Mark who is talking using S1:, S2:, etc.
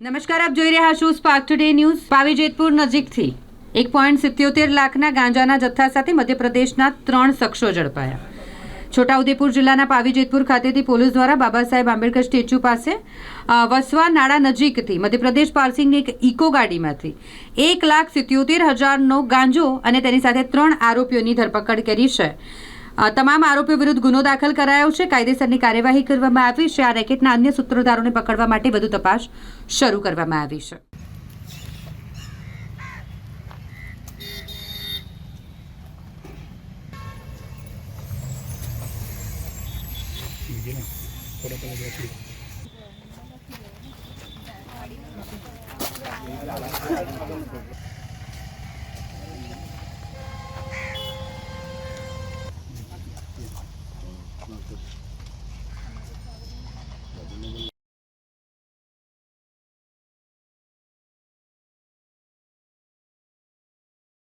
S1: નમસ્કાર, આપ જોઈ રહ્યા છો Spark Today News Pavi Jetpur નજીકથી. એક પોઈન્ટ સિત્યોતેર લાખના ગાંજાના જથ્થા સાથે મધ્યપ્રદેશના ત્રણ શખ્સો ઝડપાયા. છોટાઉદેપુર જિલ્લાના પાવી જેતપુર ખાતેથી પોલીસ દ્વારા બાબા સાહેબ આંબેડકર સ્ટેચ્યુ પાસે વસવા નાળા નજીકથી, મધ્યપ્રદેશ પાર્સિંગની એક ઇકો ગાડીમાંથી, એક લાખ સિત્યોતેર હજારનો ગાંજો અને તેની સાથે ત્રણ આરોપીઓની ધરપકડ કરી છે. તમામ આરોપીઓ વિરુદ્ધ ગુનો દાખલ કરાયો છે કાયદેસરની કાર્યવાહી કરવામાં આવી છે આ રેકેટના અન્ય સૂત્રધારોને પકડવા માટે વધુ તપાસ શરૂ કરવામાં આવી છે Gracias. আপনার